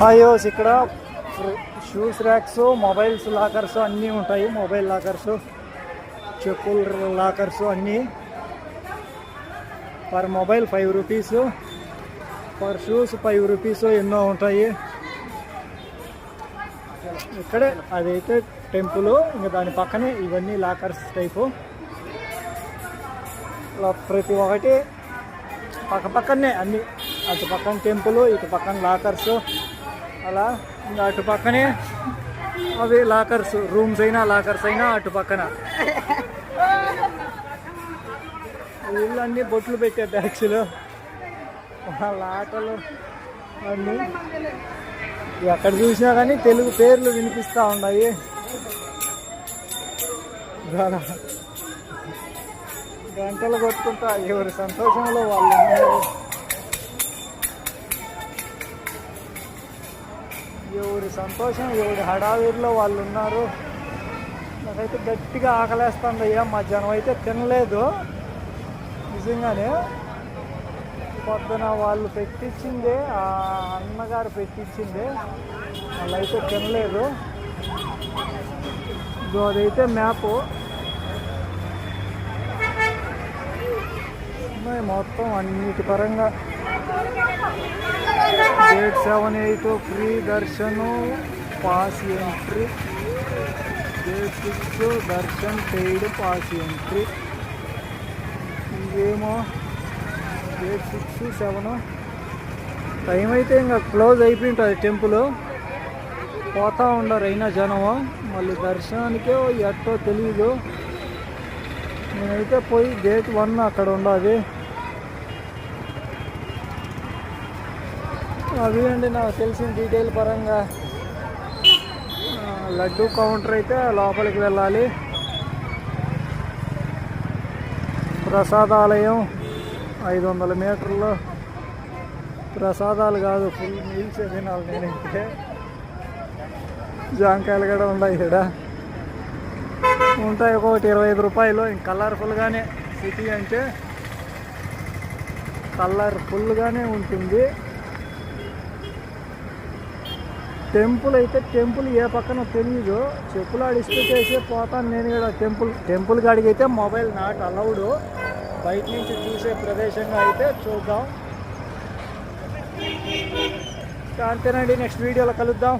హాయోస్ ఇక్కడ. Shoes racks mobiles lockers అన్నీ ఉంటాయి. మొబైల్ లాకర్స్ చెప్పుల లాకర్స్ అన్నీ. Per mobile five rupees. Per shoes five rupees ఎన్నో ఉంటాయి. ఇక్కడే అదైతే టెంపుల్. ఇంకా దాని పక్కనే ఇవన్నీ లాకర్స్ టైపు. ప్రతి ఒక్కటి పక్క పక్కనే అన్ని. అటు పక్కన టెంపుల్ ఇటు పక్కన లాకర్స్. అలా ఇంకా అటు పక్కనే అవి లాకర్స్ రూమ్స్ అయినా లాకర్స్ అయినా అటు పక్కన. వీళ్ళు అన్ని బొట్లు పెట్టే బ్యాగ్స్లో. వాళ్ళ ఆటలు అన్నీ. ఎక్కడ చూసినా కానీ తెలుగు పేర్లు వినిపిస్తూ ఉన్నాయి. గంటలు కొట్టుకుంటా ఎవరి సంతోషంలో వాళ్ళు ఉన్నారు. సంతోషం ఎవరి హడావిడిలో వాళ్ళు ఉన్నారు. నాకైతే గట్టిగా ఆకలేస్తుంది అయ్యా జనం అయితే తినలేదు. నిజంగానే పొద్దున వాళ్ళు పెట్టించిందే ఆ అన్నగారు పెట్టించిందే వాళ్ళు అయితే తినలేదు. ఇదో అదైతే మ్యాప్. ఉన్నాయి మొత్తం అన్నిటి పరంగా. Eight seven eight free darshan pass entry date six darshan paid pass entry ఇదేమో ఎయిట్ సిక్స్ సెవెన్ టైం అయితే ఇంకా క్లోజ్ అయిపోయి ఉంటుంది టెంపుల్ పోతా ఉండరు అయినా జనము మళ్ళీ దర్శనానికే ఎట్టో తెలియదు నేనైతే పోయి గేట్ వన్ అక్కడ ఉండాలి. అవి అండి నాకు తెలిసిన డీటెయిల్ పరంగా. లడ్డూ లడ్డు కౌంటర్ అయితే లోపలికి వెళ్ళాలి. ప్రసాదాలయం ఐదు వందల మీటర్లు. ప్రసాదాలు కాదు ఫుల్ మీల్స్ తినాలి నేనైతే జాంకాయలు కూడా ఉన్నాయి ఇక్కడ. ఉంటాయి ఒకటి ఇరవై ఐదు రూపాయలు. ఇంక కలర్ఫుల్గానే సిటీ అంటే కలర్ఫుల్గానే ఉంటుంది. టెంపుల్ అయితే టెంపుల్ ఏ పక్కన తెలియదు చెప్పులు డిస్ప్లే చేసే పోతాను నేను కూడా టెంపుల్ టెంపుల్ కాడికి అయితే మొబైల్ నాట్ అలౌడ్ బయట నుంచి చూసే ప్రదేశంగా అయితే చూద్దాం. అంతేనండి నెక్స్ట్ వీడియోలో కలుద్దాం.